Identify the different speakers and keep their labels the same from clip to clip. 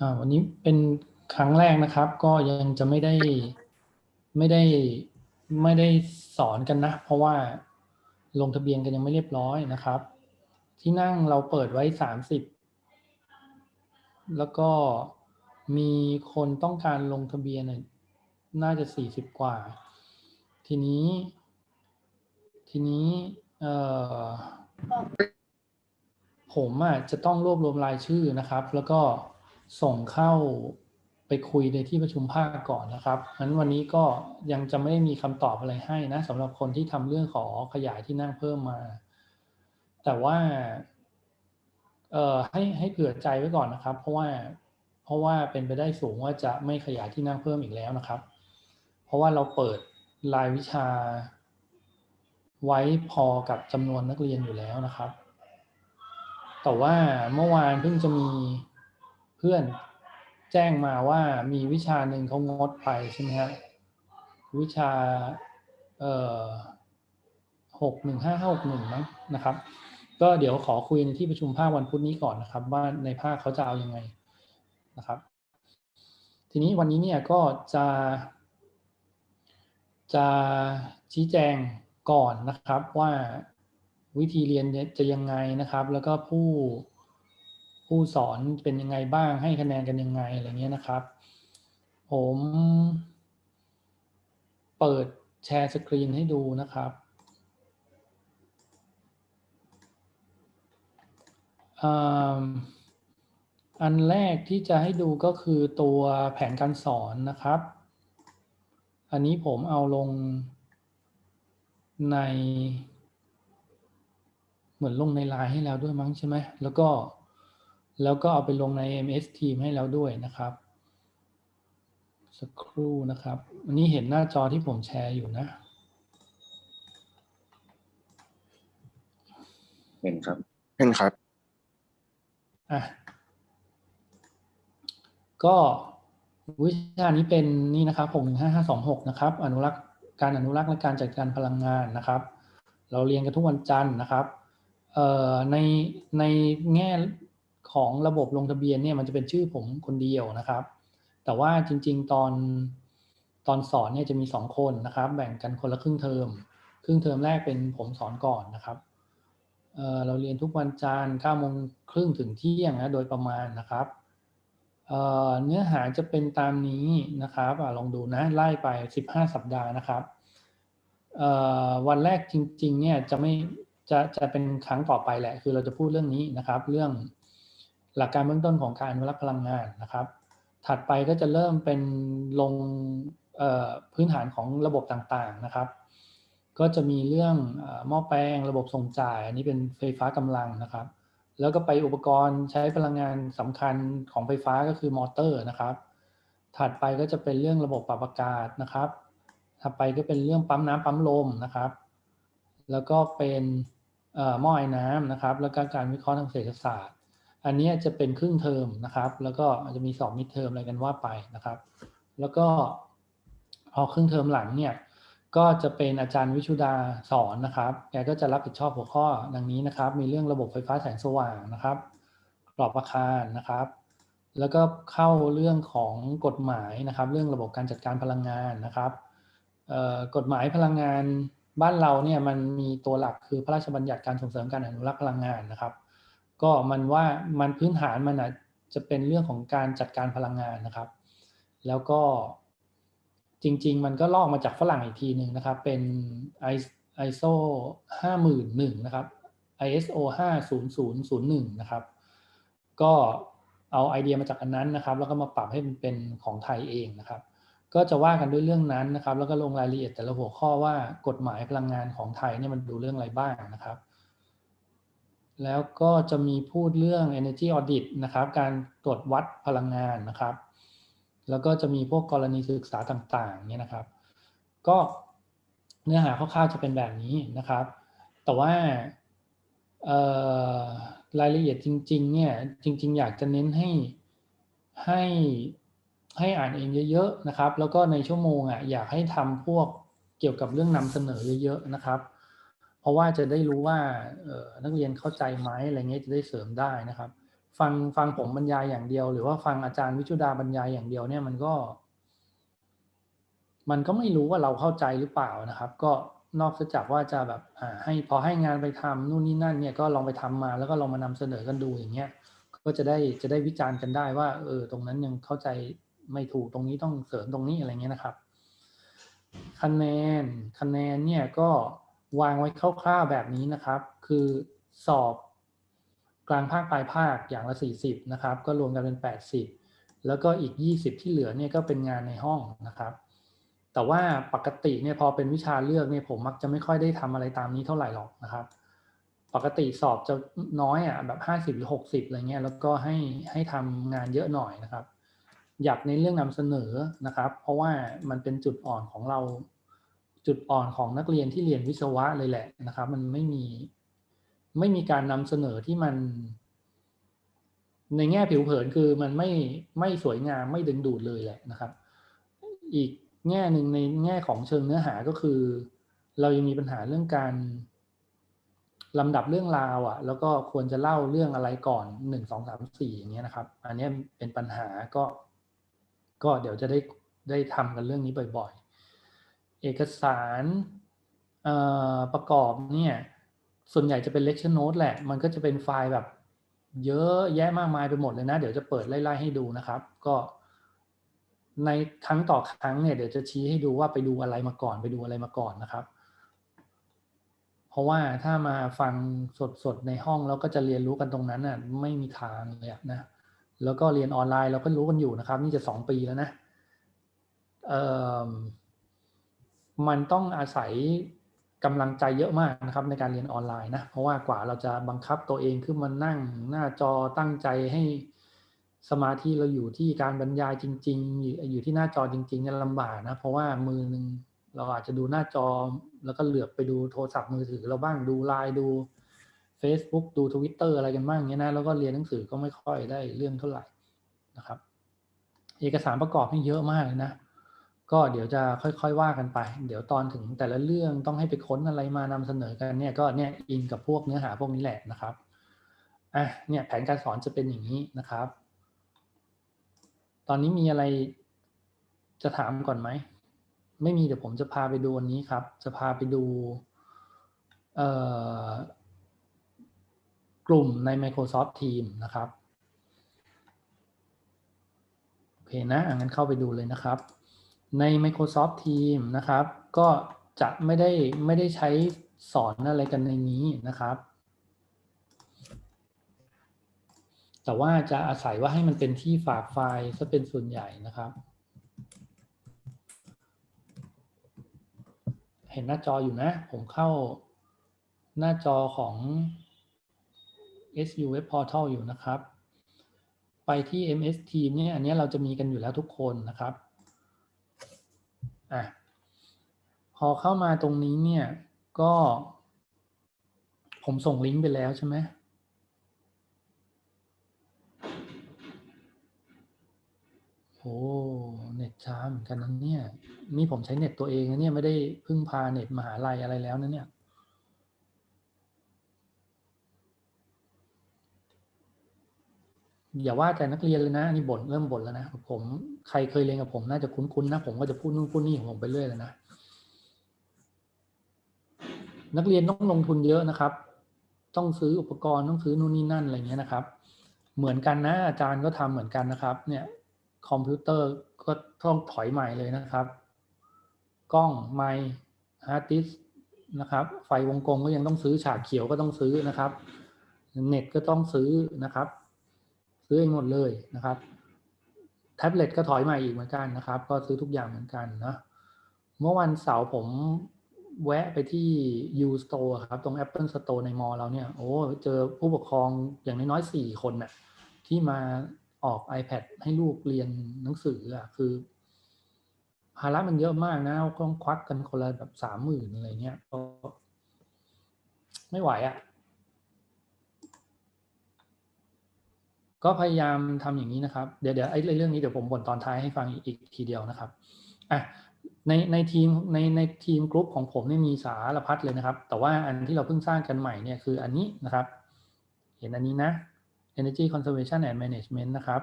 Speaker 1: อ่าวันนี้เป็นครั้งแรกนะครับ ก็ยังจะไม่ได้ไม่ได้ไม่ได้สอนกันนะ เพราะว่าลงทะเบียนกันยังไม่เรียบร้อยนะครับ ที่นั่งเราเปิดไว้สามสิบแล้วก็มีคนต้องการลงทะเบียนน่ะน่าจะสี่สิบกว่า ทีนี้ ทีนี้เอ่อผมอะจะต้องรวบรวมรายชื่อนะครับ แล้วก็ ส่งเข้าไปคุยในที่ประชุมภาคก่อนนะครับงั้นวันนี้ก็ยังจะไม่ได้มีคำตอบอะไรให้นะสำหรับคนที่ทำเรื่องขอขยายที่นั่งเพิ่มมา แต่ว่าเอ่อให้ให้เผื่อใจไว้ก่อนนะครับ เพราะว่าเพราะว่าเป็นไปได้สูงว่าจะไม่ขยายที่นั่งเพิ่มอีกแล้วนะครับ เพราะว่าเราเปิดรายวิชา ไว้พอกับจำนวนนักเรียนอยู่แล้วนะครับ แต่ว่าเมื่อวานเพิ่งจะมี พื่อนแจ้งมาว่ามีวิชาหนึ่งเขางดไปใช่ไหมฮะวิชาเอ่อหกหนึ่งห้าหกหนึ่งมั้งนะครับ ก็เดี๋ยวขอคุยในที่ประชุมภาควันพุธนี้ก่อนนะครับ ว่าในภาคเขาจะเอาอยัางไงนะครับ ทีนี้วันนี้เนี่ยก็จะ จะชี้แจงก่อนนะครับว่าวิธีเรียนจะยังไงนะครับ แล้วก็ผู้ ผู้สอนเป็นยังไงบ้างให้คะแนนกันยังไงอะไรเงี้ยนะครับ ผมเปิดแชร์สกรีนให้ดูนะครับอันแรกที่จะให้ดูก็คือตัวแผนการสอนนะครับ อันนี้ผมเอาลงใน เหมือนลงในไลน์ให้แล้วด้วยมั้งใช่ไหม แล้วก็ แล้วก็เอาไปลงใน MS Team ให้แล้วด้วยนะครับ สักครู่นะครับอันนี้เห็นหน้าจอที่ผมแชร์อยู่นะ
Speaker 2: เห็นครับ
Speaker 3: เห็นครับ
Speaker 1: อะก็วิชานี้เป็นนี่นะครับหกหนึ่งห้าห้าสองหกนะครับ อนุรักษ์การอนุรักษ์และการจัดการพลังงานนะครับ เราเรียนกันทุกวันจันทร์นะครับเอ่อในในแง่ ของระบบลงทะเบียนเนี่ยมันจะเป็นชื่อผมคนเดียวนะครับ แต่ว่าจริง ๆ ตอนตอนสอนเนี่ยจะมีสองคนนะครับ แบ่งกันคนละครึ่งเทอม ครึ่งเทอมแรกเป็นผมสอนก่อนนะครับเเราเรียนทุกวันจันทร์9โมงครึ่งถึงเที่ยงนะโดยประมาณนะครับเเนื้อหาจะเป็นตามนี้นะครับอลองดูนะไล่ไป 15 สัปดาห์นะครับวันแรกจริงๆเนี่ยจะไม่จะจะเป็นครั้งต่อไปแหละ คือเราจะพูดเรื่องนี้นะครับ เรื่อง หลักการเบื้องต้นของการอนุรักษ์พลังงานนะครับ ถัดไปก็จะเริ่มเป็นลงพื้นฐานของระบบต่างๆนะครับ ก็จะมีเรื่องหม้อแปลงระบบส่งจ่าย อันนี้เป็นไฟฟ้ากำลังนะครับ แล้วก็ไปอุปกรณ์ใช้พลังงานสำคัญของไฟฟ้าก็คือมอเตอร์นะครับ ถัดไปก็จะเป็นเรื่องระบบปรับอากาศนะครับ ถัดไปก็เป็นเรื่องปั๊มน้ำปั๊มลมนะครับ แล้วก็เป็นหม้อไอ้น้ำนะครับ แล้วก็การวิเคราะห์ทางเศรษฐศาสตร์ อันนี้จะเป็นครึ่งเทอมนะครับ แล้วก็อาจจะมีสอบมิดเทอมอะไรกันว่าไปนะครับ แล้วก็พอครึ่งเทอมหลังเนี่ยก็จะเป็นอาจารย์วิชุดาสอนนะครับ แกก็จะรับผิดชอบหัวข้อดังนี้นะครับ มีเรื่องระบบไฟฟ้าแสงสว่างนะครับกรอบอาคารนะครับ แล้วก็เข้าเรื่องของกฎหมายนะครับ เรื่องระบบการจัดการพลังงานนะครับเอ่อกฎหมายพลังงานบ้านเราเนี่ยมันมีตัวหลักคือพระราชบัญญัติการส่งเสริมการอนุรักษ์พลังงานนะครับ ก็มันว่ามันพื้นฐานมันอะจะเป็นเรื่องของการจัดการพลังงานนะครับ แล้วก็จริง ๆ มันก็ลอกมาจากฝรั่งอีกทีหนึ่งนะครับ เป็น ISO 5001นะครับ ISO 50001นะครับ ก็เอาไอเดียมาจากอันนั้นนะครับ แล้วก็มาปรับให้มันเป็นของไทยเองนะครับ ก็จะว่ากันด้วยเรื่องนั้นนะครับ แล้วก็ลงรายละเอียดแต่ละหัวข้อว่ากฎหมายพลังงานของไทยเนี่ยมันดูเรื่องอะไรบ้างนะครับ แล้วก็จะมีพูดเรื่อง energy audit นะครับ การตรวจวัดพลังงานนะครับ แล้วก็จะมีพวกกรณีศึกษาต่างๆเนี่ยนะครับ ก็เนื้อหาคร่าวๆจะเป็นแบบนี้นะครับ แต่ว่ารายละเอียดจริง ๆ เนี่ย จริง ๆ อยากจะเน้นให้ให้ให้อ่านเองเยอะ ๆ นะครับ แล้วก็ในชั่วโมงอะอยากให้ทำพวกเกี่ยวกับเรื่องนำเสนอเยอะ ๆ นะครับ เพราะว่าจะได้รู้ว่าเออนักเรียนเข้าใจไหมอะไรเงี้ยจะได้เสริมได้นะครับ ฟังฟังผมบรรยายอย่างเดียว หรือว่าฟังอาจารย์วิชุดาบรรยายอย่างเดียวเนี่ยมันก็ มันก็ไม่รู้ว่าเราเข้าใจหรือเปล่านะครับ ก็นอกจากว่าจะแบบอ่าให้พอให้งานไปทำนู่นนี่นั่นเนี่ยก็ลองไปทำมาแล้วก็ลองมานำเสนอกันดูอย่างเงี้ยก็จะได้จะได้วิจารณ์กันได้ว่าเออตรงนั้นยังเข้าใจไม่ถูกตรงนี้ต้องเสริมตรงนี้อะไรเงี้ยนะครับ คะแนนคะแนนเนี่ยก็ วางไว้คร่าวๆแบบนี้นะครับ คือสอบกลางภาคปลายภาคอย่างละ 40 นะครับ ก็รวมกันเป็น 80 แล้วก็อีก 20 ที่เหลือเนี่ยก็เป็นงานในห้องนะครับ แต่ว่าปกติเนี่ยพอเป็นวิชาเลือกเนี่ยผมมักจะไม่ค่อยได้ทำอะไรตามนี้เท่าไหร่หรอกนะครับ ปกติสอบจะน้อยอะแบบ50หรือ60อะไรเงี้ยแล้วก็ให้ให้ทำงานเยอะหน่อยนะครับ อยากในเรื่องนำเสนอนะครับ เพราะว่ามันเป็นจุดอ่อนของเรา จุดอ่อนของนักเรียนที่เรียนวิศวะเลยแหละนะครับ มันไม่มีไม่มีการนำเสนอที่มัน ในแง่ผิวเผินคือมันไม่ไม่สวยงามไม่ดึงดูดเลยแหละนะครับ อีกแง่หนึ่งในแง่ของเชิงเนื้อหาก็คือ เรายังมีปัญหาเรื่องการลำดับเรื่องราวอะ่ะ แล้วก็ควรจะเล่าเรื่องอะไรก่อนหนึ่งสองสามสี่อย่างเงี้ยนะครับ อันนี้เป็นปัญหาก็ ก็เดี๋ยวจะได้ได้ทำกันเรื่องนี้บ่อยๆ เอกสารประกอบเนี่ยส่วนใหญ่จะเป็น lecture note แหละ มันก็จะเป็นไฟล์แบบเยอะแยะมากมายไปหมดเลยนะ เดี๋ยวจะเปิดไล่ๆให้ดูนะครับ ก็ในครั้งต่อครั้งเนี่ยเดี๋ยวจะชี้ให้ดูว่าไปดูอะไรมาก่อนไปดูอะไรมาก่อนนะครับ เพราะว่าถ้ามาฟังสดๆในห้องแล้วก็จะเรียนรู้กันตรงนั้นน่ะไม่มีทางเลยนะ แล้วก็เรียนออนไลน์เราก็รู้กันอยู่นะครับ นี่จะสองปีแล้วนะเอ่อ มันต้องอาศัยกำลังใจเยอะมากนะครับในการเรียนออนไลน์นะเพราะว่ากว่าเราจะบังคับตัวเองขึ้นมานั่งหน้าจอตั้งใจให้สมาธิเราอยู่ที่การบรรยายจริง ๆ อยู่ที่หน้าจอจริงๆเนี่ยลำบากนะเพราะว่ามือหนึ่งเราอาจจะดูหน้าจอ แล้วก็เหลือบไปดูโทรศัพท์มือถือเราบ้างดูไลน์ดู Facebook ดู Twitter อะไรกันบ้างเงี้ยนะแล้วก็เรียนหนังสือก็ไม่ค่อยได้เรื่องเท่าไหร่นะครับ เอกสารประกอบนี่เยอะมากเลยนะ ก็เดี๋ยวจะค่อยๆว่ากันไป เดี๋ยวตอนถึงแต่ละเรื่องต้องให้ไปค้นอะไรมานำเสนอกันเนี่ยก็เนี่ยอินกับพวกเนื้อหาพวกนี้แหละนะครับอะเนี่ยแผนการสอนจะเป็นอย่างนี้นะครับ ตอนนี้มีอะไรจะถามก่อนไหม ไม่มีเดี๋ยวผมจะพาไปดูวันนี้ครับ จะพาไปดูกลุ่มใน Microsoft Teams นะครับ โอเคนะงั้นเข้าไปดูเลยนะครับ ใน Microsoft Teams นะครับ ก็จะไม่ได้ไม่ได้ใช้สอนอะไรกันในนี้นะครับ แต่ว่าจะอาศัยว่าให้มันเป็นที่ฝากไฟล์ซะเป็นส่วนใหญ่นะครับ เห็นหน้าจออยู่นะ ผมเข้าหน้าจอของ SU Web Portal อยู่นะครับ ไปที่ MS Team เนี่ยอันนี้เราจะมีกันอยู่แล้วทุกคนนะครับ อะพอเข้ามาตรงนี้เนี่ยก็ ผมส่งลิงก์ไปแล้วใช่ไหมโอ้เน็ตช้าเหมือนกันนะเนี่ย นี่ผมใช้เน็ตตัวเองนะเนี่ยไม่ได้พึ่งพาเน็ตมหาลัยอะไรแล้วนะเนี่ย อย่าว่าแต่นักเรียนเลยนะนี่บ่นเริ่มบ่นแล้วนะผมใครเคยเรียนกับผมน่าจะคุ้นๆนะผมก็จะพูดนู่นพูดนี่ของผมไปเรื่อยเลยนะนักเรียนต้องลงทุนเยอะนะครับ ต้องซื้ออุปกรณ์ต้องซื้อนู่นนี่นั่นอะไรเงี้ยนะครับ เหมือนกันนะอาจารย์ก็ทำเหมือนกันนะครับ เนี่ยคอมพิวเตอร์ก็ต้องถอยใหม่เลยนะครับ กล้องไมค์ฮาร์ดดิสนะครับ ไฟวงกลมก็ยังต้องซื้อฉากเขียวก็ต้องซื้อนะครับ เน็ตก็ต้องซื้อนะครับ ซื้อเองหมดเลยนะครับแท็บเล็ตก็ถอยมาอีกเหมือนกันนะครับ ก็ซื้อทุกอย่างเหมือนกันนะเมื่อวันเสาร์ผมแวะไปที่ U Store ครับ ตรง Apple Store ในมอเราเนี่ย โอ้เจอผู้ปกครองอย่างน้อยๆสี่คนน่ะที่มาออก iPad ให้ลูกเรียนหนังสืออะคือ ภาระมันเยอะมากนะต้องควักกันคนละแบบสามหมื่นอะไรเงี้ยก็ไม่ไหวอะ ก็พยายามทำอย่างนี้นะครับ เดี๋ยวเดี๋ยวไอ้เรื่องนี้เดี๋ยวผมบ่นตอนท้ายให้ฟังอีกทีเดียวนะครับอะในในทีมในในทีมกรุ๊ปของผมนี่มีสารพัดเลยนะครับ แต่ว่าอันที่เราเพิ่งสร้างกันใหม่เนี่ยคืออันนี้นะครับ เห็นอันนี้นะ Energy Conservation and Management นะครับ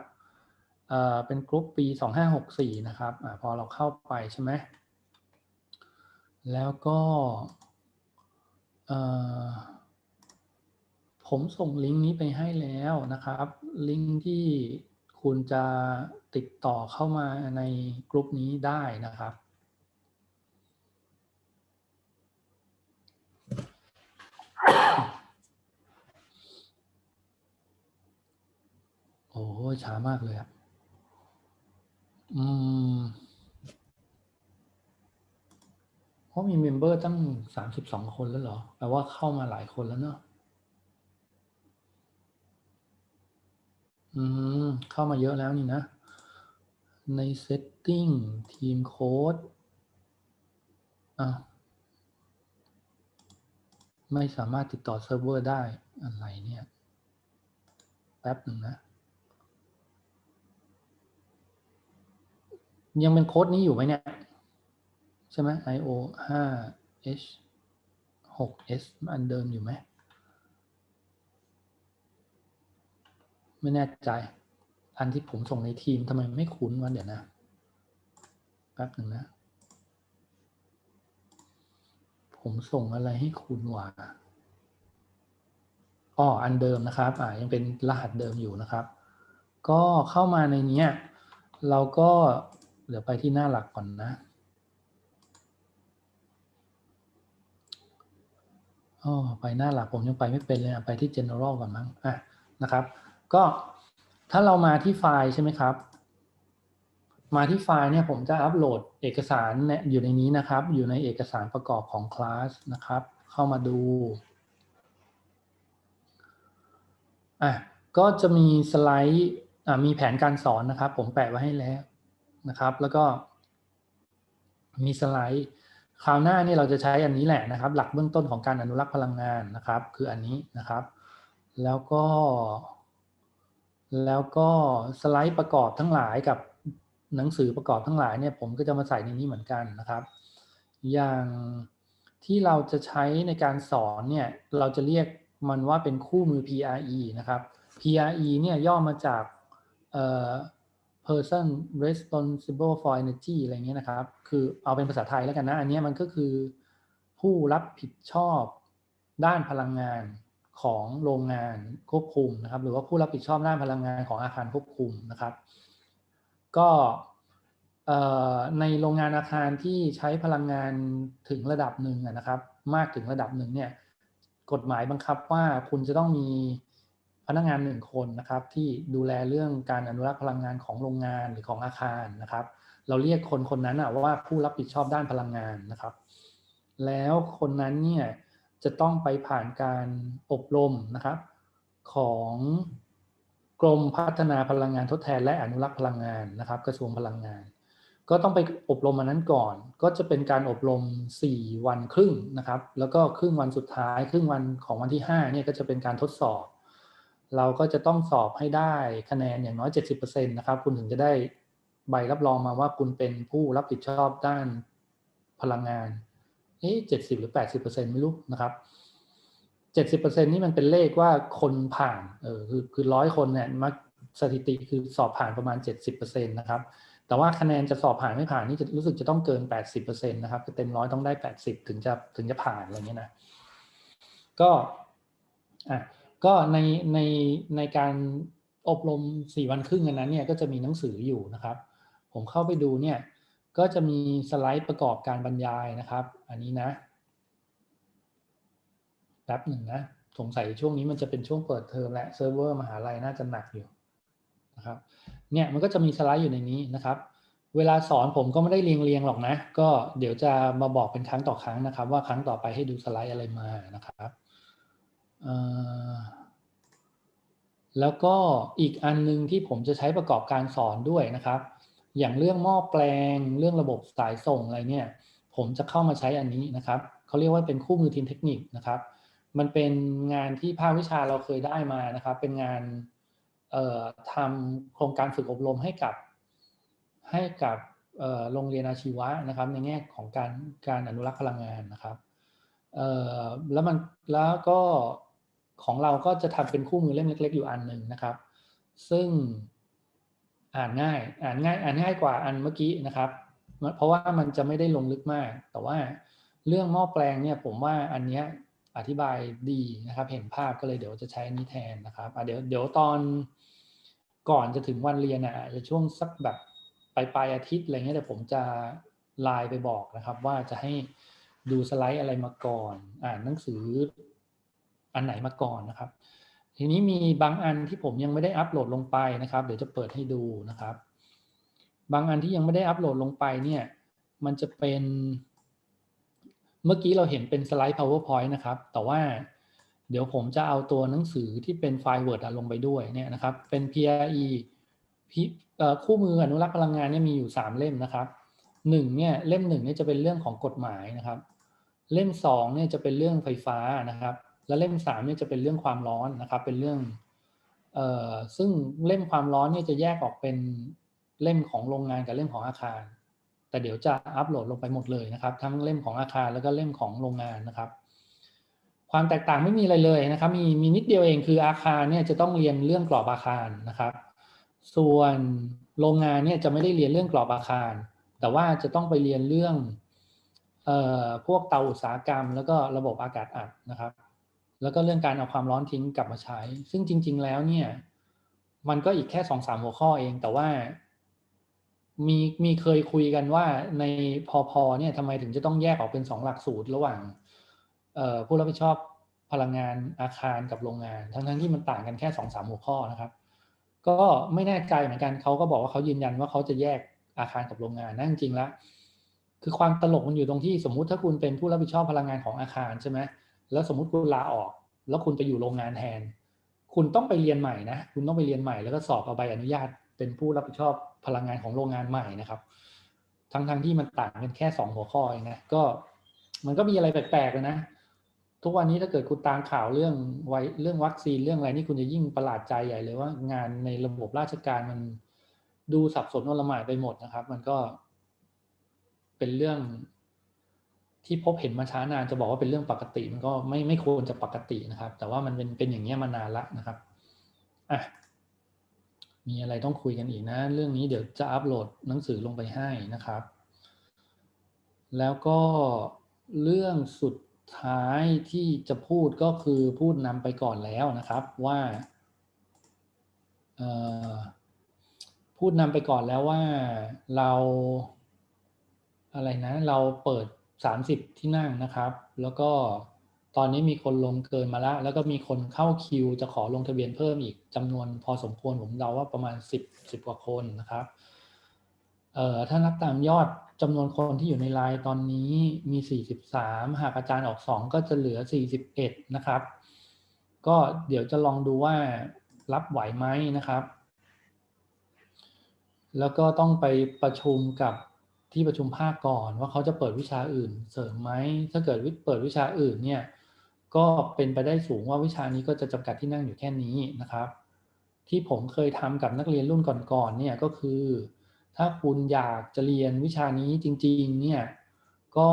Speaker 1: เอ่อเป็นกลุ่มปี 2564 นะครับอ่าพอเราเข้าไปใช่ไหมแล้วก็เอ่อ ผมส่งลิงก์นี้ไปให้แล้วนะครับ ลิงก์ที่คุณจะติดต่อเข้ามาในกลุ่มนี้ได้นะครับ โอ้โหช้ามากเลยอะอืมเพราะมีเมมเบอร์ตั้งสามสิบสองคนแล้วเหรอ แปลว่าเข้ามาหลายคนแล้วเนอะ อืมเข้ามาเยอะแล้วนี่นะ ใน setting ทีมโค้ดอะไม่สามารถติดต่อเซิร์ฟเวอร์ได้อะไรเนี่ย แป๊บหนึ่งนะ ยังเป็นโค้ดนี้อยู่ไหมเนี่ย ใช่ไหม io 5 h 6 s อันเดิมอยู่ไหม ไม่แน่ใจ อันที่ผมส่งในทีมทำไมไม่คุ้นวะเดี๋ยวนะ แป๊บหนึ่งนะ ผมส่งอะไรให้คุณวะอ๋ออันเดิมนะครับอ่ายังเป็นรหัสเดิมอยู่นะครับ ก็เข้ามาในนี้เราก็เดี๋ยวไปที่หน้าหลักก่อนนะอ๋อไปหน้าหลักผมยังไปไม่เป็นเลยอะไปที่ general ก่อนมั้งอะนะครับ ก็ถ้าเรามาที่ไฟล์ใช่ไหมครับ มาที่ไฟล์เนี่ยผมจะอัปโหลดเอกสารเนี่ยอยู่ในนี้นะครับ อยู่ในเอกสารประกอบของคลาสนะครับ เข้ามาดูอะก็จะมีสไลด์อะมีแผนการสอนนะครับ ผมแปะไว้ให้แล้วนะครับ แล้วก็ มีสไลด์คราวหน้านี่เราจะใช้อันนี้แหละนะครับ หลักเบื้องต้นของการอนุรักษ์พลังงานนะครับ คืออันนี้นะครับ แล้วก็ แล้วก็สไลด์ประกอบทั้งหลายกับหนังสือประกอบทั้งหลายเนี่ยผมก็จะมาใส่ในนี้เหมือนกันนะครับ อย่างที่เราจะใช้ในการสอนเนี่ยเราจะเรียกมันว่าเป็นคู่มือ PRE นะครับ PRE เนี่ยย่อมาจาก person responsible for energy อะไรเงี้ยนะครับ คือเอาเป็นภาษาไทยแล้วกันนะ อันนี้มันก็คือผู้รับผิดชอบด้านพลังงาน ของโรงงานควบคุมนะครับ หรือว่าผู้รับผิดชอบด้านพลังงานของอาคารควบคุมนะครับ ก็ในโรงงานอาคารที่ใช้พลังงานถึงระดับหนึ่งนะครับ มากถึงระดับหนึ่งเนี่ยกฎหมายบังคับว่าคุณจะต้องมีพนักงานหนึ่งคนนะครับ ที่ดูแลเรื่องการอนุรักษ์พลังงานของโรงงานหรือของอาคารนะครับ เราเรียกคนคนนั้นว่าผู้รับผิดชอบด้านพลังงานนะครับ แล้วคนนั้นเนี่ย จะต้องไปผ่านการอบรมนะครับ ของกรมพัฒนาพลังงานทดแทน และอนุรักษ์พลังงานนะครับ กระทรวงพลังงาน ก็ต้องไปอบรมมันนั้นก่อน ก็จะเป็นการอบรม 4 วันครึ่งนะครับ แล้วก็ครึ่งวันสุดท้าย ครึ่งวันของวันที่5เนี่ยก็จะเป็นการทดสอบ เราก็จะต้องสอบให้ได้คะแนนอย่างน้อย 70%นะครับ คุณถึงจะได้ใบรับรองมาว่าคุณเป็นผู้รับผิดชอบด้านพลังงาน เอ๊ะเจ็ดสิบหรือแปดสิบเปอร์เซ็นไม่รู้นะครับเจ็ดสิบเปอร์เซ็นนี่มันเป็นเลขว่าคนผ่านเออคือคือร้อยคนเนี่ยมักสถิติคือสอบผ่านประมาณเจ็ดสิบเปอร์เซ็นตนะครับ แต่ว่าคะแนนจะสอบผ่านไม่ผ่านนี่จะรู้สึกจะต้องเกินแปดสิบเปอร์เซ็นตนะครับเต็มร้อยต้องได้แปดสิบถึงจะถึงจะผ่านอะไรเงี้ยนะก็อะก็ในในในการอบรมสี่วันครึ่งอันนั้นเนี่ยก็จะมีหนังสืออยู่นะครับ ผมเข้าไปดูเนี่ย ก็จะมีสไลด์ประกอบการบรรยายนะครับ อันนี้นะแป๊บหนึ่งนะสงสัยช่วงนี้มันจะเป็นช่วงเปิดเทอมและเซิร์ฟเวอร์มหาลัยน่าจะหนักอยู่นะครับ เนี่ยมันก็จะมีสไลด์อยู่ในนี้นะครับ เวลาสอนผมก็ไม่ได้เรียงเรียงหรอกนะ ก็เดี๋ยวจะมาบอกเป็นครั้งต่อครั้งนะครับ ว่าครั้งต่อไปให้ดูสไลด์อะไรมานะครับแล้วก็อีกอันนึงที่ผมจะใช้ประกอบการสอนด้วยนะครับ อย่างเรื่องหม้อแปลง เรื่องระบบสายส่งอะไรเนี่ย ผมจะเข้ามาใช้อันนี้นะครับเขาเรียกว่าเป็นคู่มือทีมเทคนิคนะครับ มันเป็นงานที่ภาควิชาเราเคยได้มานะครับ เป็นงานทำโครงการฝึกอบรมให้กับ ให้กับโรงเรียนอาชีวะนะครับ ในแง่ของการการอนุรักษ์พลังงานนะครับแล้วมันแล้วก็ของเราก็จะทำเป็นคู่มือเล่มเล็ก ๆ อยู่อันหนึ่งนะครับ ซึ่ง อ่านง่าย อ่านง่าย อ่านง่ายกว่าอันเมื่อกี้นะครับ เพราะว่ามันจะไม่ได้ลงลึกมาก แต่ว่าเรื่องหม้อแปลงเนี่ยผมว่าอันเนี้ยอธิบายดีนะครับ เห็นภาพก็เลยเดี๋ยวจะใช้อนนี้แทนนะครับเดี๋ยวเดี๋ยวตอนก่อนจะถึงวันเรียนอะจะช่วงสักแบบปลายปลายอาทิตย์อะไรเงี้ยเดี๋ยวผมจะไลน์ไปบอกนะครับ ว่าจะให้ดูสไลด์อะไรมาก่อน อ่านหนังสืออันไหนมาก่อนนะครับ ทีนี้มีบางอันที่ผมยังไม่ได้อัปโหลดลงไปนะครับ เดี๋ยวจะเปิดให้ดูนะครับ บางอันที่ยังไม่ได้อัปโหลดลงไปเนี่ย มันจะเป็น เมื่อกี้เราเห็นเป็นสไลด์ powerpoint นะครับ แต่ว่าเดี๋ยวผมจะเอาตัวหนังสือที่เป็นไฟล์ Word ลงไปด้วยเนี่ยนะครับ เป็น PRE คู่มืออนุรักษ์พลังงานเนี่ยมีอยู่ 3 เล่มนะครับหนึ่งเนี่ยเล่มหนึ่งเนี่ยจะเป็นเรื่องของกฎหมายนะครับ เล่มสองเนี่ยจะเป็นเรื่องไฟฟ้านะครับ และเล่มสามเนี่ยจะเป็นเรื่องความร้อนนะครับ เป็นเรื่องเอ่อซึ่งเล่มความร้อนเนี่ยจะแยกออกเป็นเล่มของโรงงานกับเล่มของอาคาร แต่เดี๋ยวจะอัปโหลดลงไปหมดเลยนะครับ ทั้งเล่มของอาคารแล้วก็เล่มของโรงงานนะครับ ความแตกต่างไม่มีอะไรเลยนะครับ มีมีนิดเดียวเองคืออาคารเนี่ยจะต้องเรียนเรื่องกรอบอาคารนะครับ ส่วนโรงงานเนี่ยจะไม่ได้เรียนเรื่องกรอบอาคาร แต่ว่าจะต้องไปเรียนเรื่องเอ่อพวกเตาอุตสาหกรรม แล้วก็ระบบอากาศอัดนะครับ แล้วก็เรื่องการเอาความร้อนทิ้งกลับมาใช้ ซึ่งจริง ๆ แล้วเนี่ย มันก็อีกแค่สองสามหัวข้อเอง แต่ว่า มีมีเคยคุยกันว่าในพอพอเนี่ยทำไมถึงจะต้องแยกออกเป็นสองหลักสูตรระหว่างผู้รับผิดชอบพลังงานอาคารกับโรงงาน ทั้งทั้งที่มันต่างกันแค่สองสามหัวข้อนะครับ ก็ไม่แน่ใจเหมือนกันเขาก็บอกว่าเขายืนยันว่าเขาจะแยกอาคารกับโรงงานนั่นจริงๆแล้วคือความตลกมันอยู่ตรงที่สมมุติถ้าคุณเป็นผู้รับผิดชอบพลังงานของอาคารใช่ไหม แล้วสมมติคุณลาออก แล้วคุณไปอยู่โรงงานแทน คุณต้องไปเรียนใหม่นะ คุณต้องไปเรียนใหม่แล้วก็สอบเอาใบอนุญาต เป็นผู้รับผิดชอบพลังงานของโรงงานใหม่นะครับ ทั้งทั้งที่มันต่างกันแค่สองหัวข้อเองนะ ก็มันก็มีอะไรแปลกๆเลยนะ ทุกวันนี้ถ้าเกิดคุณตามข่าวเรื่องไวเรื่องวัคซีนเรื่องอะไรนี่คุณจะยิ่งประหลาดใจใหญ่เลยว่า งานในระบบราชการมันดูสับสนนละหมายไปหมดนะครับ มันก็เป็นเรื่อง ที่พบเห็นมาช้านานจะบอกว่าเป็นเรื่องปกติ มันก็ไม่ไม่ควรจะปกตินะครับ แต่ว่ามันเป็นเป็นอย่างนี้ยมานานละนะครับอะมีอะไรต้องคุยกันอีกนะ เรื่องนี้เดี๋ยวจะอัปโหลดหนังสือลงไปให้นะครับ แล้วก็เรื่องสุดท้ายที่จะพูดก็คือพูดนำไปก่อนแล้วนะครับว่าพูดนำไปก่อนแล้วว่าเราอะไรนะ เราเปิด 30 ที่นั่งนะครับ แล้วก็ตอนนี้มีคนลงเกินมาแล้วแล้วก็มีคนเข้าคิว จะขอลงทะเบียนเพิ่มอีกจำนวนพอสมควรผมเดาว่าประมาณ 10 10 กว่าคนนะครับเอ่อถ้านับตามยอดจำนวนคนที่อยู่ในไลน์ตอนนี้มี 43 หากอาจารย์ออก 2 ก็จะเหลือ 41 นะครับ ก็เดี๋ยวจะลองดูว่ารับไหวไหมนะครับ แล้วก็ต้องไปประชุมกับ ที่ประชุมภาคก่อนว่าเขาจะเปิดวิชาอื่น เสริมไหมถ้าเกิดเปิดวิชาอื่นเนี่ยก็เป็นไปได้สูงว่าวิชานี้ก็จะจำกัดที่นั่งอยู่แค่นี้นะครับ ที่ผมเคยทำกับนักเรียนรุ่นก่อนๆเนี่ยก็คือ ถ้าคุณอยากจะเรียนวิชานี้จริง ๆ เนี่ยก็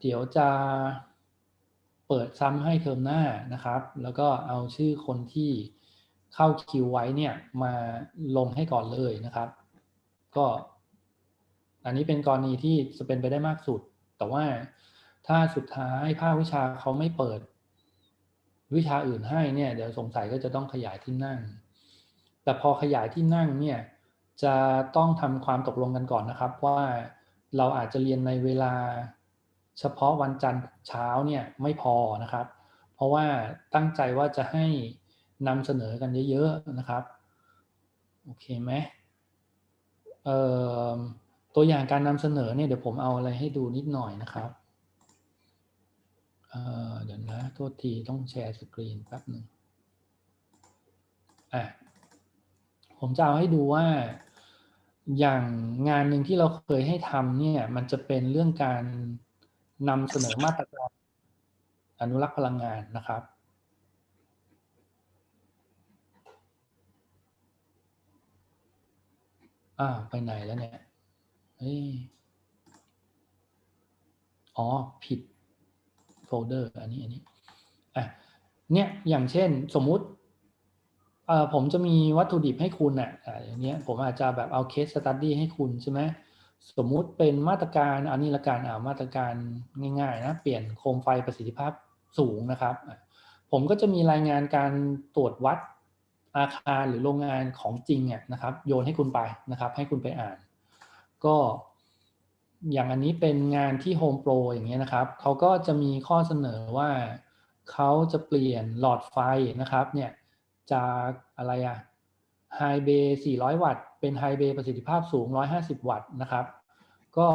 Speaker 1: เดี๋ยวจะเปิดซ้ำให้เทอมหน้านะครับ แล้วก็เอาชื่อคนที่เข้าคิวไว้เนี่ยมาลงให้ก่อนเลยนะครับ ก็ อันนี้เป็นกรณีที่จะเป็นไปได้มากสุด แต่ว่าถ้าสุดท้ายภาควิชาเขาไม่เปิด วิชาอื่นให้เนี่ยเดี๋ยวสงสัยก็จะต้องขยายที่นั่ง แต่พอขยายที่นั่งเนี่ยจะต้องทำความตกลงกันก่อนนะครับว่าเราอาจจะเรียนในเวลาเฉพาะวันจันทร์เช้าเนี่ยไม่พอนะครับ เพราะว่าตั้งใจว่าจะให้นำเสนอกันเยอะๆนะครับ โอเคไหมเอ่อ ตัวอย่างการนำเสนอเนี่ยเดี๋ยวผมเอาอะไรให้ดูนิดหน่อยนะครับเเดี๋ยวนะโทษทีต้องแชร์สกรีนแป๊บหนึ่งอะผมจะเอาให้ดูว่าอย่างงานหนึ่งที่เราเคยให้ทำเนี่ย มันจะเป็นเรื่องการนำเสนอมาตรการอนุรักษ์พลังงานนะครับ อ่าไปไหนแล้วเนี่ย เฮ้อ๋อ ผิดโฟลเดอร์ อันนี้ อันนี้ อะ เนี่ย อย่างเช่น สมมุติเอ่อผมจะมีวัตถุดิบให้คุณอะอะอย่างเงี้ย ผมอาจจะแบบเอาเคสสตัดดี้ให้คุณใช่ไหม สมมุติเป็นมาตรการ อันนี้ละกันอ่ามาตรการง่ายๆนะ เปลี่ยนโคมไฟประสิทธิภาพสูงนะครับ ผมก็จะมีรายงานการตรวจวัดอาคารหรือโรงงานของจริงเนี่ยนะครับ โยนให้คุณไปนะครับ ให้คุณไปอ่าน ก็อย่างอันนี้เป็นงานที่ Home Pro อย่างเงี้ยนะครับ เขาก็จะมีข้อเสนอว่าเขาจะเปลี่ยนหลอดไฟนะครับเนี่ยจากอะไรอะไฮเบย์400 วัตต์ เป็นไฮเบย์ประสิทธิภาพสูง 150 วัตต์นะครับ ก็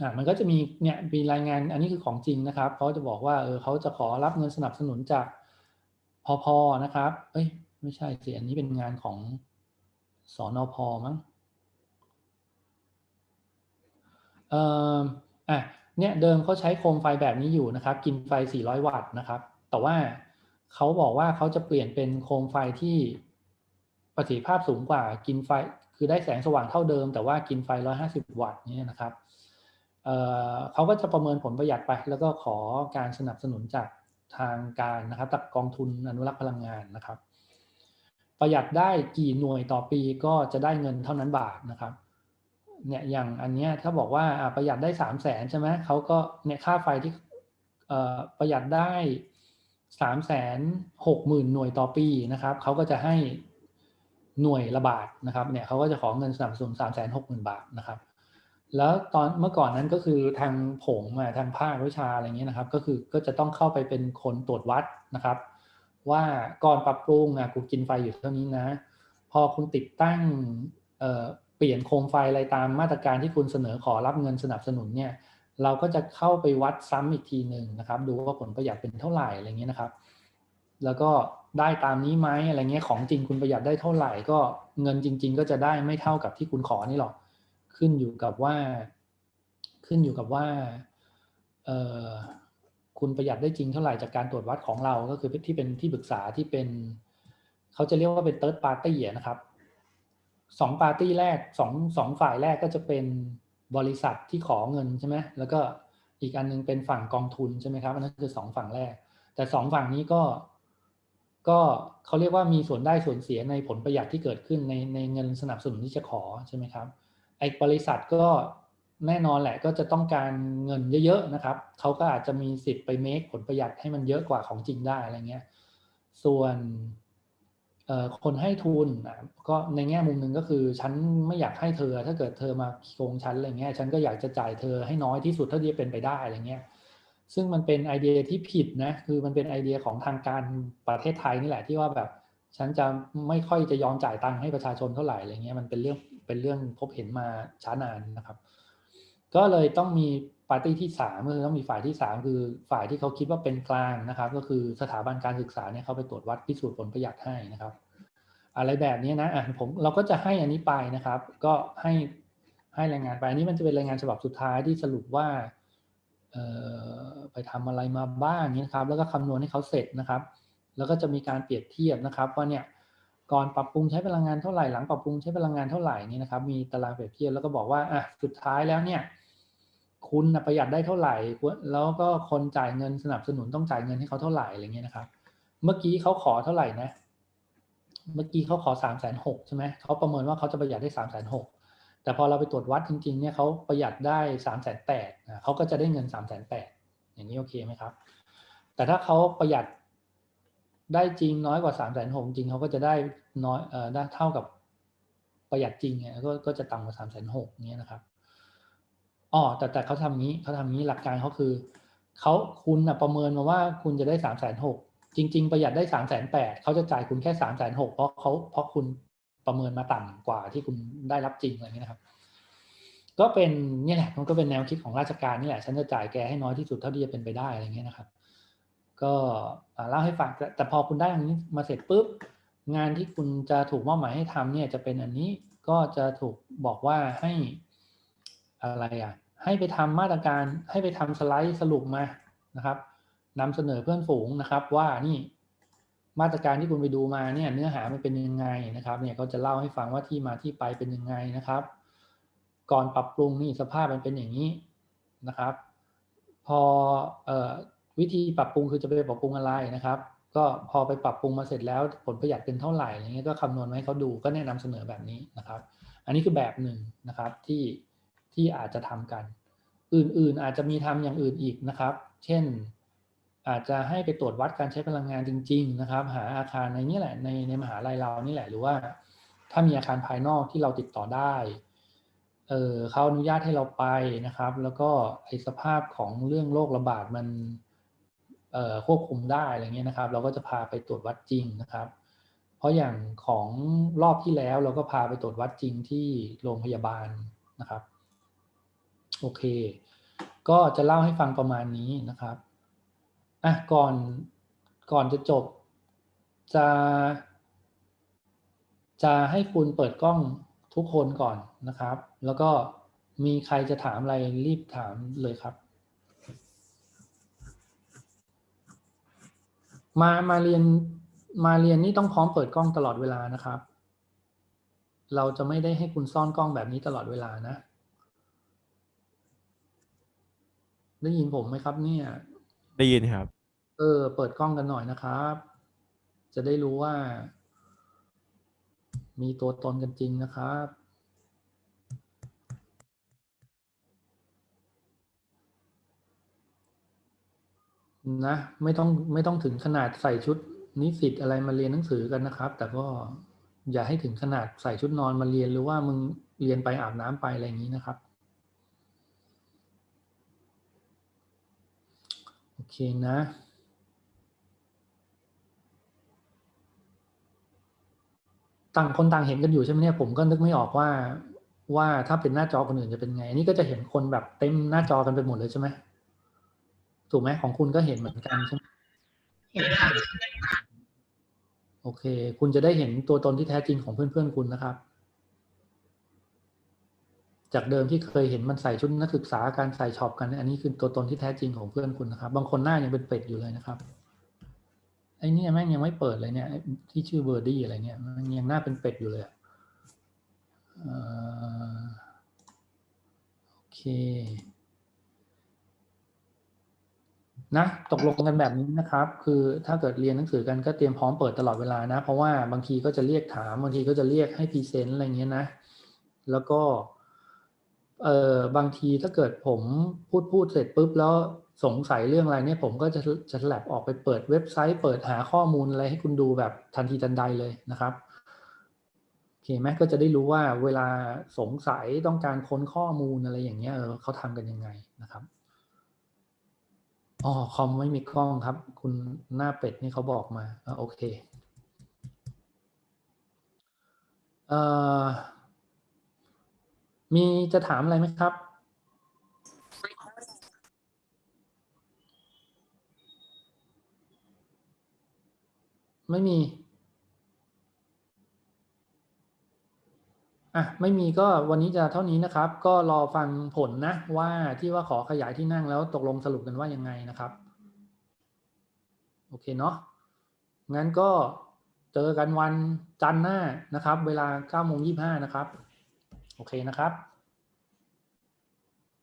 Speaker 1: อ่ามันก็จะมีเนี่ยมีรายงานอันนี้คือของจริงนะครับเขาจะบอกว่าเออเขาจะขอรับเงินสนับสนุนจากพอพอนะครับ เอ้ย ไม่ใช่สิอันนี้เป็นงานของสอนอพอมั้ง เอ่ออะเนี่ยเดิมเขาใช้โคมไฟแบบนี้อยู่นะครับ กินไฟ 400 วัตต์นะครับ แต่ว่าเขาบอกว่าเขาจะเปลี่ยนเป็นโคมไฟที่ประสิทธิภาพสูงกว่ากินไฟคือได้แสงสว่างเท่าเดิม แต่ว่ากินไฟ 150 วัตต์เนี่ยนะครับเเขาก็จะประเมินผลประหยัดไป แล้วก็ขอการสนับสนุนจากทางการนะครับจากกองทุนอนุรักษ์พลังงานนะครับ ประหยัดได้กี่หน่วยต่อปีก็จะได้เงินเท่านั้นบาทนะครับ เนี่ยอย่างอันเนี้ยถ้าบอกว่าประหยัดได้สามแสนใช่ไหมเขาก็เนี่ยค่าไฟที่เอ่อประหยัดได้สามแสนหกหมื่นหน่วยต่อปีนะครับเขาก็จะให้หน่วยละบาทนะครับเนี่ยเขาก็จะขอเงินสนับสนุนสามแสนหกหมื่นบาทนะครับ แล้วตอนเมื่อก่อนนั้นก็คือทางผมทางภาควิชาอะไรเงี้ยนะครับ ก็คือก็จะต้องเข้าไปเป็นคนตรวจวัดนะครับ ว่าก่อนปรับปรุงอะกูกินไฟอยู่เท่านี้นะ พอคุณติดตั้ง เปลี่ยนโคมไฟอะไรตามมาตรการที่คุณเสนอขอรับเงินสนับสนุนเนี่ยเราก็จะเข้าไปวัดซ้ำอีกทีหนึ่งนะครับ ดูว่าผลประหยัดเป็นเท่าไหร่อะไรเงี้ยนะครับ แล้วก็ได้ตามนี้ไหมอะไรเงี้ยของจริงคุณประหยัดได้เท่าไหร่ ก็เงินจริง ๆ ก็จะได้ไม่เท่ากับที่คุณขอนี่หรอกขึ้นอยู่กับว่า ขึ้นอยู่กับว่าเออคุณประหยัดได้จริงเท่าไหร่จากการตรวจวัดของเราก็คือที่เป็นที่ปรึกษาที่เป็น เขาจะเรียกว่าเป็น third party นะครับ สองปาร์ตี้แรกสองสองฝ่ายแรกก็จะเป็นบริษัทที่ขอเงินใช่ไหมแล้วก็อีกอันนึงเป็นฝั่งกองทุนใช่ไหมครับอันนั้นคือสองฝั่งแรก แต่สองฝั่งนี้ก็ ก็เขาเรียกว่ามีส่วนได้ส่วนเสียในผลประหยัดที่เกิดขึ้นในในเงินสนับสนุนที่จะขอใช่ไหมครับไอ้บริษัทก็แน่นอนแหละก็จะต้องการเงินเยอะๆนะครับเขาก็อาจจะมีสิทธิ์ไปเมคผลประหยัดให้มันเยอะกว่าของจริงได้อะไรเงี้ย ส่วน คนให้ทุนก็ในแง่มุมหนึ่งก็คือฉันไม่อยากให้เธอ ถ้าเกิดเธอมาโกงฉันอะไรเงี้ยฉันก็อยากจะจ่ายเธอให้น้อยที่สุดเท่าที่จะเป็นไปได้อะไรเงี้ยซึ่งมันเป็นไอเดียที่ผิดนะคือมันเป็นไอเดียของทางการประเทศไทยนี่แหละที่ว่าแบบฉันจะไม่ค่อยจะยอมจ่ายตังค์ให้ประชาชนเท่าไหร่อะไรเงี้ยมันเป็นเรื่องเป็นเรื่องพบเห็นมาช้านานนะครับ ก็เลยต้องมี ปาร์ตี้ที่สามก็คือต้องมีฝ่ายที่สามคือฝ่ายที่เขาคิดว่าเป็นกลางนะครับ ก็คือสถาบันการศึกษาเนี่ยเขาไปตรวจวัดพิสูจน์ผลประหยัดให้นะครับ อะไรแบบนี้นะอะผมเราก็จะให้อันนี้ไปนะครับ ก็ให้ให้รายงานไปอันนี้มันจะเป็นรายงานฉบับสุดท้ายที่สรุปว่าเออไปทำอะไรมาบ้างนี้นะครับ แล้วก็คำนวณให้เขาเสร็จนะครับ แล้วก็จะมีการเปรียบเทียบนะครับว่าเนี่ยก่อนปรับปรุงใช้พลังงานเท่าไหร่หลังปรับปรุงใช้พลังงานเท่าไหร่นี่นะครับ มีตารางเปรียบเทียบแล้วก็บอกว่าอะสุดท้ายแล้วเนี่ย คุณประหยัดได้เท่าไหร่ แล้วก็คนจ่ายเงินสนับสนุนต้องจ่ายเงินให้เขาเท่าไหร่อะไรเงี้ยนะครับ เมื่อกี้เขาขอเท่าไหร่นะ เมื่อกี้เขาขอสามแสนหกใช่ไหมเขาประเมินว่าเขาจะประหยัดได้สามแสนหกแต่พอเราไปตรวจวัดจริงๆเนี่ยเขาประหยัดได้สามแสนแปดเขาก็จะได้เงินสามแสนแปดอย่างนี้โอเคไหมครับ แต่ถ้าเขาประหยัดได้จริงน้อยกว่าสามแสนหกจริงเขาก็จะได้น้อยเอ่อได้เท่ากับประหยัดจริงเนี่ยก็ก็จะต่ำกว่าสามแสนหกเนี้ยนะครับ อ๋อแต่แต่เขาทำนี้เขาทำนี้หลักการเขาคือเขาคุณประเมินมาว่าคุณจะได้สามแสนหกจริง ๆ ประหยัดได้สามแสนแปดเขาจะจ่ายคุณแค่สามแสนหกเพราะเขาเพราะคุณประเมินมาต่ำกว่าที่คุณได้รับจริงอะไรเงี้ยนะครับ ก็เป็นนี่แหละมันก็เป็นแนวคิดของราชการนี่แหละฉันจะจ่ายแกให้น้อยที่สุดเท่าที่จะเป็นไปได้อะไรเงี้ยนะครับ ก็เล่าให้ฟังแต่พอคุณได้อันนี้มาเสร็จปุ๊บงานที่คุณจะถูกมอบหมายให้ทำเนี่ยจะเป็นอันนี้ก็จะถูกบอกว่าให้ อะไรอะให้ไปทำมาตรการให้ไปทำสไลด์สรุปมานะครับนำเสนอเพื่อนฝูงนะครับว่านี่มาตรการที่คุณไปดูมาเนี่ยเนื้อหามันเป็นยังไงนะครับเนี่ยเขาจะเล่าให้ฟังว่าที่มาที่ไปเป็นยังไงนะครับ ก่อนปรับปรุงนี่สภาพมันเป็นอย่างนี้นะครับ พอเอ่อวิธีปรับปรุงคือจะไปปรับปรุงอะไรนะครับ ก็พอไปปรับปรุงมาเสร็จแล้วผลประหยัดเป็นเท่าไหร่อะไรเงี้ยก็คำนวณมาให้เขาดูก็แนะนำเสนอแบบนี้นะครับ อันนี้คือแบบหนึ่งนะครับที่ ที่อาจจะทำกัน อื่นๆอาจจะมีทำอย่างอื่นอีกนะครับ เช่น อาจจะให้ไปตรวจวัดการใช้พลังงานจริง ๆ นะครับ หาอาคารในนี่แหละในในมหาลัยเรานี่แหละหรือว่า ถ้ามีอาคารภายนอกที่เราติดต่อได้เออเขาอนุญาตให้เราไปนะครับ แล้วก็ไอสภาพของเรื่องโรคระบาดมันเอ่อควบคุมได้อะไรเงี้ยนะครับ เราก็จะพาไปตรวจวัดจริงนะครับ เพราะอย่างของรอบที่แล้วเราก็พาไปตรวจวัดจริงที่โรงพยาบาลนะครับ โอเค ก็จะเล่าให้ฟังประมาณนี้นะครับอะก่อนก่อนจะจบ จะ จะให้คุณเปิดกล้องทุกคนก่อนนะครับ แล้วก็มีใครจะถามอะไรรีบถามเลยครับ มามาเรียนมาเรียนนี่ต้องพร้อมเปิดกล้องตลอดเวลานะครับ เราจะไม่ได้ให้คุณซ่อนกล้องแบบนี้ตลอดเวลานะ ได้ยินผมไหมครับเนี่ย
Speaker 2: ได้ยินครับ
Speaker 1: เออ เปิดกล้องกันหน่อยนะครับ จะได้รู้ว่า มีตัวตนกันจริงนะครับ นะ ไม่ต้องไม่ต้องถึงขนาดใส่ชุดนิสิตอะไรมาเรียนหนังสือกันนะครับ แต่ก็อย่าให้ถึงขนาดใส่ชุดนอนมาเรียนหรือว่ามึงเรียนไปอาบน้ำไปอะไรอย่างนี้นะครับ โอ เคนะต่างคนต่างเห็นกันอยู่ใช่ไหมเนี่ยผมก็นึกไม่ออกว่า ว่าถ้าเป็นหน้าจอคนอื่นจะเป็นไงอันนี้ก็จะเห็นคนแบบเต็มหน้าจอกันไปหมดเลยใช่ไหมถูกไหมของคุณก็เห็นเหมือนกันใช่ไหม
Speaker 3: เห็นค่ะ
Speaker 1: โอเค คุณจะได้เห็นตัวตนที่แท้จริงของเพื่อนๆคุณนะครับ จากเดิมที่เคยเห็นมันใส่ชุดนักศึกษาการใส่ช็อปกัน อันนี้คือตัวตนที่แท้จริงของเพื่อนคุณนะครับ บางคนหน้ายังเป็นเป็ดอยู่เลยนะครับไอ้นี่แม่งยังไม่เปิดเลยเนี่ยที่ชื่อเบอร์ดี้อะไรเนี่ยมันยังหน้าเป็นเป็ดอยู่เลยอโอเคนะตกลงกันแบบนี้นะครับ คือถ้าเกิดเรียนหนังสือกันก็เตรียมพร้อมเปิดตลอดเวลานะ เพราะว่าบางทีก็จะเรียกถามบางทีก็จะเรียกให้พรีเซนต์อะไรเงี้ยนะ แล้วก็ เออบางทีถ้าเกิดผมพูดพูดเสร็จปุ๊บแล้วสงสัยเรื่องอะไรเนี่ยผมก็จะจะแลบออกไปเปิดเว็บไซต์ เปิดหาข้อมูลอะไรให้คุณดูแบบทันทีทันใดเลยนะครับโอเคไหมก็จะได้รู้ว่าเวลาสงสัยต้องการค้นข้อมูลอะไรอย่างเงี้ยเออเขาทำกันยังไงนะครับอ๋อคอมไม่มีกล้องครับ คุณหน้าเป็ดนี่เขาบอกมาอโอเคเอ่อ มีจะถามอะไรไหมครับ ไม่มี อะ ไม่มีก็วันนี้จะเท่านี้นะครับ ก็รอฟังผลนะ ว่าที่ว่าขอขยายที่นั่งแล้วตกลงสรุปกันว่ายังไงนะครับ โอเคเนาะงั้นก็เจอกันวันจันทร์หน้านะครับ เวลา9โมง25นะครับ โอเคนะครับ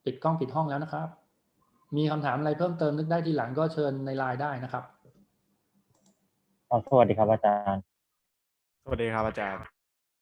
Speaker 1: ปิดกล้องปิดห้องแล้วนะครับ มีคำถามอะไรเพิ่มเติมนึกได้ทีหลังก็เชิญในไลน์ได้นะครับ
Speaker 4: อ๋อสวัสดีครับอาจารย์
Speaker 2: สวัสดีครับอาจารย์